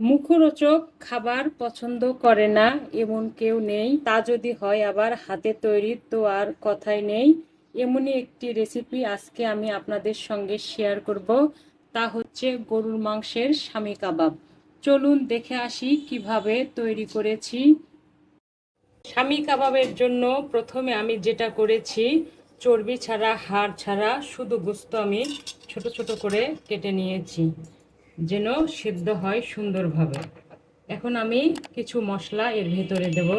মুখরোচক খাবার পছন্দ করে না, এমন কেউ নেই। তা যদি হয় আবার হাতে তৈরি তো আর কথাই নেই। এমনই একটি রেসিপি আজকে আমি আপনাদের সঙ্গে শেয়ার করব। তা হচ্ছে গরুর মাংসের স্বামী কাবাব। চলুন দেখে আসি কীভাবে তৈরি করেছি। স্বামী কাবাবের জন্য প্রথমে আমি যেটা করেছি, চর্বি ছাড়া, হাড় ছাড়া, শুধু গোস্ত আমি ছোট ছোট করে কেটে নিয়েছি। যেন সেদ্ধ হয় সুন্দরভাবে। এখন আমি কিছু মশলা এর ভেতরে দেব।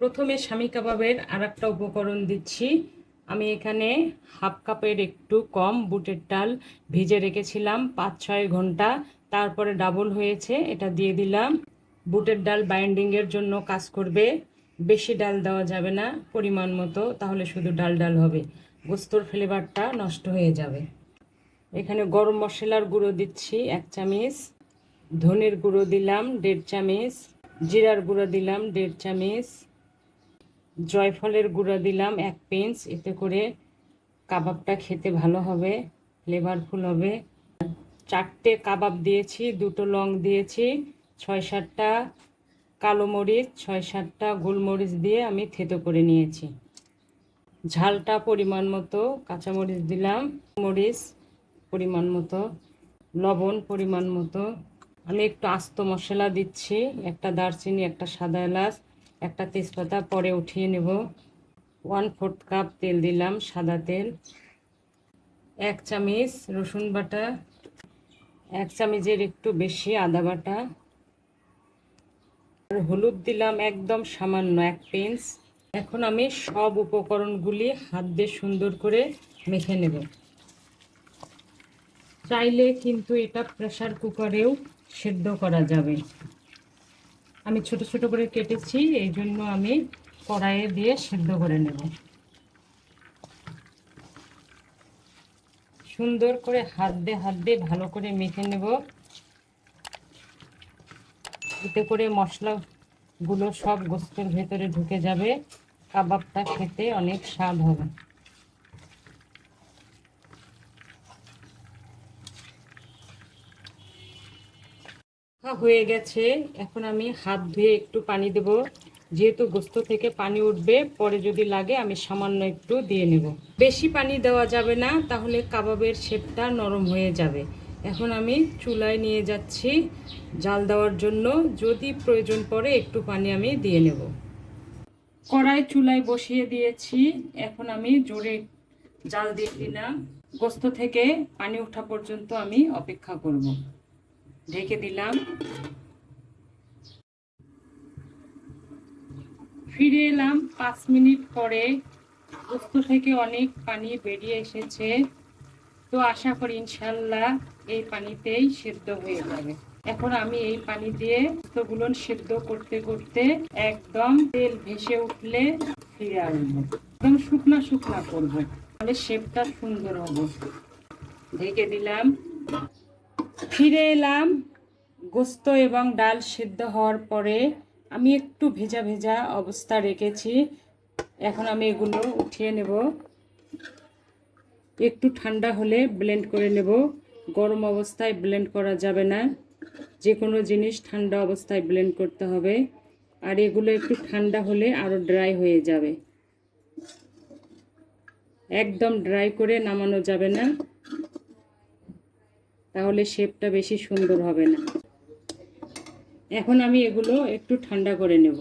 প্রথমে স্বামী কাবাবের আর একটা উপকরণ দিচ্ছি। আমি এখানে হাফ কাপের একটু কম বুটের ডাল ভিজে রেখেছিলাম পাঁচ ছয় ঘণ্টা। তারপরে ডাবল হয়েছে, এটা দিয়ে দিলাম। বুটের ডাল বাইন্ডিংয়ের জন্য কাজ করবে। বেশি ডাল দেওয়া যাবে না, পরিমাণ মতো, তাহলে শুধু ডাল ডাল হবে। গোস্তর ফ্লেভারটা নষ্ট হয়ে যাবে। এখানে গরম মশলার গুঁড়ো দিচ্ছি, এক চামচ। ধনের গুঁড়ো দিলাম, দেড় চামচ। জিরার গুঁড়ো দিলাম, দেড় চামচ। জয়ফলের গুঁড়ো দিলাম, এক পিঞ্চ। এতে করে কাবাবটা খেতে ভালো হবে ফ্লেভারফুল হবে। চারটে কাবাব দিয়েছি, দুটো লং দিয়েছি, ছয় সাতটা কালো মরিচ, ছয় সাতটা গোলমরিচ দিয়ে আমি থেতো করে নিয়েছি। ঝালটা পরিমাণ মতো কাঁচামরিচ দিলাম, মরিচ পরিমাণ মতো, লবণ পরিমাণ মতো। আমি একটু আস্ত মশলা দিচ্ছি, একটা দারচিনি, একটা সাদা এলাচ, একটা তেজপাতা, পরে উঠিয়ে নেব। ওয়ান ফোর্থ কাপ তেল দিলাম, সাদা তেল। এক চামচ রসুন বাটা, এক চামচের একটু বেশি আদা বাটা। আর হলুদ দিলাম একদম সামান্য এক পিঞ্চ। এখন আমি সব উপকরণগুলি হাত দিয়ে সুন্দর করে মেখে নেব। চাইলে কিন্তু এটা প্রেশার কুকারেও সেদ্ধ করা যাবে। আমি ছোট ছোট করে কেটেছি, এই জন্য আমি কড়াইয়ে দিয়ে সেদ্ধ করে নেব। সুন্দর করে হাত দিয়ে হাত দিয়ে ভালো করে মেখে নেব। এতে করে মশলাগুলো সব গোস্তের ভেতরে ঢুকে যাবে। কাবাবটা খেতে অনেক স্বাদ হবে। হয়ে গেছে। এখন আমি হাত ধুয়ে একটু পানি দেব। যেহেতু গোস্ত থেকে পানি উঠবে, পরে যদি লাগে আমি সামান্য একটু দিয়ে নেব। বেশি পানি দেওয়া যাবে না, তাহলে কাবাবের শেপটা নরম হয়ে যাবে। এখন আমি চুলায় নিয়ে যাচ্ছি জাল দেওয়ার জন্য। যদি প্রয়োজন পড়ে একটু পানি আমি দিয়ে নেব। কড়াই চুলায় বসিয়ে দিয়েছি। এখন আমি জোরে জাল দিয়ে দিলাম গোস্ত থেকে পানি ওঠা পর্যন্ত আমি অপেক্ষা করব। ঢেকে দিলাম। ফিরে এলাম পাঁচ মিনিট পরে। গোস্ত থেকে অনেক পানি বেরিয়ে এসেছে। তো আশা করি ইনশাল্লাহ এই পানিতেই সেদ্ধ হয়ে যাবে। এখন আমি এই পানি দিয়ে গোস্তগুলো সেদ্ধ করতে করতে একদম তেল ভেসে উঠলে ফিরে আসব। একদম শুকনা শুকনা করব। তাহলে শেপটা সুন্দর হবে। ঢেকে দিলাম। ফিরে এলাম, গোস্ত এবং ডাল সিদ্ধ হওয়ার পরে আমি একটু ভেজা ভেজা অবস্থা রেখেছি। এখন আমি এগুলো উঠিয়ে নেব। একটু ঠান্ডা হলে ব্লেন্ড করে নেব। গরম অবস্থায় ব্লেন্ড করা যাবে না। যে কোনো জিনিস ঠান্ডা অবস্থায় ব্লেন্ড করতে হবে। আর এগুলো একটু ঠান্ডা হলে আরও ড্রাই হয়ে যাবে। একদম ড্রাই করে নামানো যাবে না। তাহলে শেপটা বেশি সুন্দর হবে না। এখন আমি এগুলো একটু ঠান্ডা করে নেব।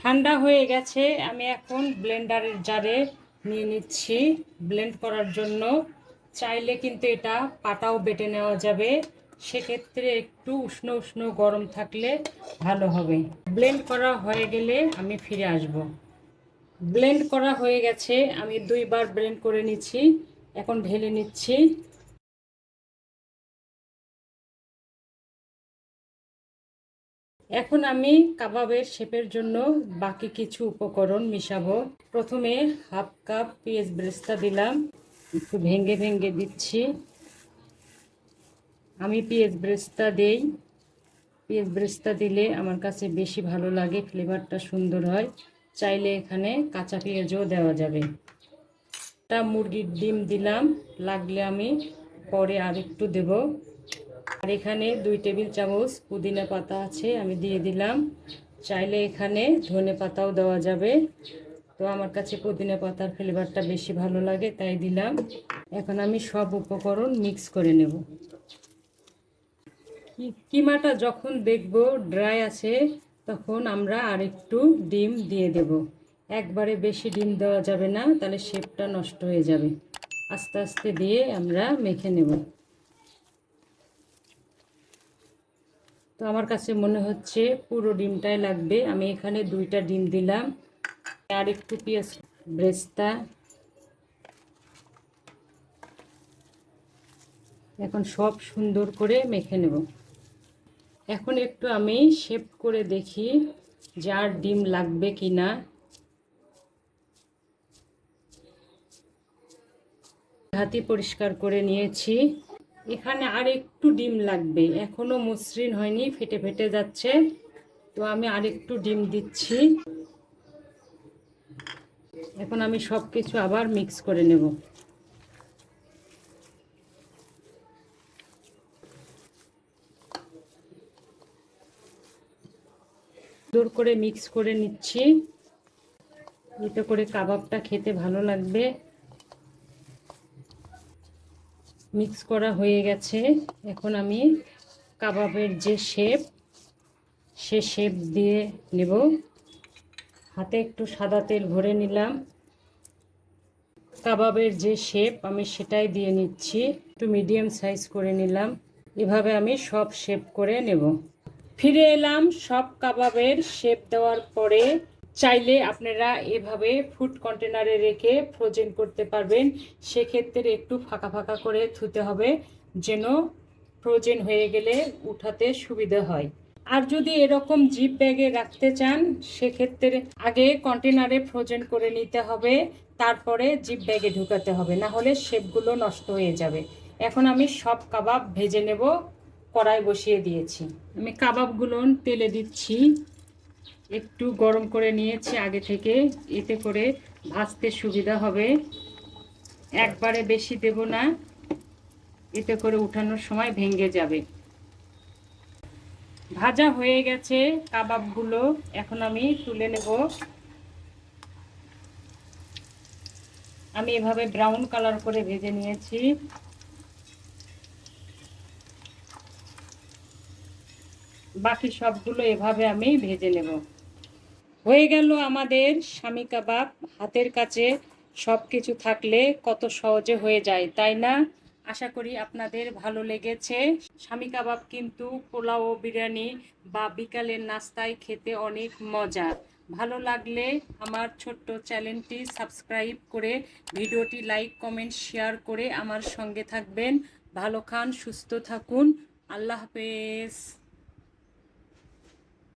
ঠান্ডা হয়ে গেছে, আমি এখন ব্লেন্ডারের জারে নিয়ে নিচ্ছি। ব্লেন্ড করার জন্য চাইলে কিন্তু এটা পাটাও বেটে নেওয়া যাবে। সেক্ষেত্রে একটু উষ্ণ উষ্ণ গরম থাকলে ভালো হবে। ব্লেন্ড করা হয়ে গেলে আমি ফিরে আসব। ব্লেন্ড করা হয়ে গেছে, আমি দুইবার ব্লেন্ড করে নিচ্ছি, এখন ঢেলে নিচ্ছি। এখন আমি কাবাবের শেপের জন্য বাকি কিছু উপকরণ মিশাবো। প্রথমে হাফ কাপ পেঁয়াজ ব্রেস্তা দিলাম। একটু ভেঙে ভেঙে দিচ্ছি। আমি পেঁয়াজ ব্রেস্তা দেই। পেঁয়াজ ব্রেস্তা দিলে আমার কাছে বেশি ভালো লাগে, ফ্লেভারটা সুন্দর হয়। চাইলে এখানে কাঁচা পেঁয়াজও দেওয়া যাবে। একটা মুরগির ডিম দিলাম। লাগলে আমি পরে আর একটু দেবো। আর এখানে দুই টেবিল চামচ পুদিনা পাতা আছে, আমি দিয়ে দিলাম। চাইলে এখানে ধনে পাতাও দেওয়া যাবে। তো আমার কাছে পুদিনা পাতার ফ্লেভারটা বেশি ভালো লাগে, তাই দিলাম। এখন আমি সব উপকরণ মিক্স করে নেব। কিমাটা যখন দেখব ড্রাই আছে, তখন আমরা আরেকটু ডিম দিয়ে দেব। একবারে বেশি ডিম দেওয়া যাবে না, তাহলে শেপটা নষ্ট হয়ে যাবে। আস্তে আস্তে দিয়ে আমরা মেখে নেব। তো আমার কাছে মনে হচ্ছে পুরো ডিমটাই লাগবে। আমি এখানে দুইটা ডিম দিলাম। আর একটু পেঁয়াজ ব্রেস্তা। এখন সব সুন্দর করে মেখে নেব। এখন একটু আমি শেপ করে দেখি যার ডিম লাগবে কি না হাতি পরিষ্কার করে নিয়েছি। এখানে আর একটু ডিম লাগবে। এখনও মসৃণ হয়নি, ফেটে ফেটে যাচ্ছে। তো আমি আর একটু ডিম দিচ্ছি। এখন আমি সব কিছু আবার মিক্স করে নেব। সুন্দর করে মিক্স করে নিচ্ছি। এতে করে কাবাবটা খেতে ভালো লাগবে। মিক্স করা হয়ে গেছে। এখন আমি কাবাবের যে শেপ সে শেপ দিয়ে নেব। হাতে একটু সাদা তেল ভরে নিলাম। কাবাবের যে শেপ আমি সেটাই দিয়ে নিচ্ছি। একটু মিডিয়াম সাইজ করে নিলাম। এভাবে আমি সব শেপ করে নেব। ফিরে এলাম সব কাবাবের শেপ দেওয়ার পরে চাইলে আপনারা এভাবে ফুড কন্টেনারে রেখে ফ্রোজেন করতে পারবেন। সেক্ষেত্রে একটু ফাঁকা ফাঁকা করে ধুতে হবে যেন ফ্রোজেন হয়ে গেলে উঠাতে সুবিধা হয়। আর যদি এরকম জিপ ব্যাগে রাখতে চান, সেক্ষেত্রে আগে কন্টেনারে ফ্রোজেন করে নিতে হবে, তারপরে জিপ ব্যাগে ঢুকাতে হবে না হলে শেপগুলো নষ্ট হয়ে যাবে। এখন আমি সব কাবাব ভেজে নেব, কড়াই বসিয়ে দিয়েছি। আমি কাবাবগুলো তেলে দিচ্ছি। একটু গরম করে নিয়েছি আগে থেকে, এতে করে ভাজতে সুবিধা হবে। একবারে বেশি দেব না, এতে করে উঠানোর সময় ভেঙে যাবে। ভাজা হয়ে গেছে কাবাবগুলো, এখন আমি তুলে নেব। আমি এভাবে ব্রাউন কালার করে ভেজে নিয়েছি। বাকি সবগুলো এভাবে আমি ভেজে নেব। হয়ে গেল আমাদের স্বামী কাবাব। হাতের কাছে সব কিছু থাকলে কত সহজে হয়ে যায়, তাই না? আশা করি আপনাদের ভালো লেগেছে। স্বামী কাবাব কিন্তু পোলাও, বিরিয়ানি বা বিকালের নাস্তায় খেতে অনেক মজা। ভালো লাগলে আমার ছোট্ট চ্যানেলটি সাবস্ক্রাইব করে ভিডিওটি লাইক, কমেন্ট, শেয়ার করে আমার সঙ্গে থাকবেন। ভালো খান, সুস্থ থাকুন। আল্লাহ হাফেজ।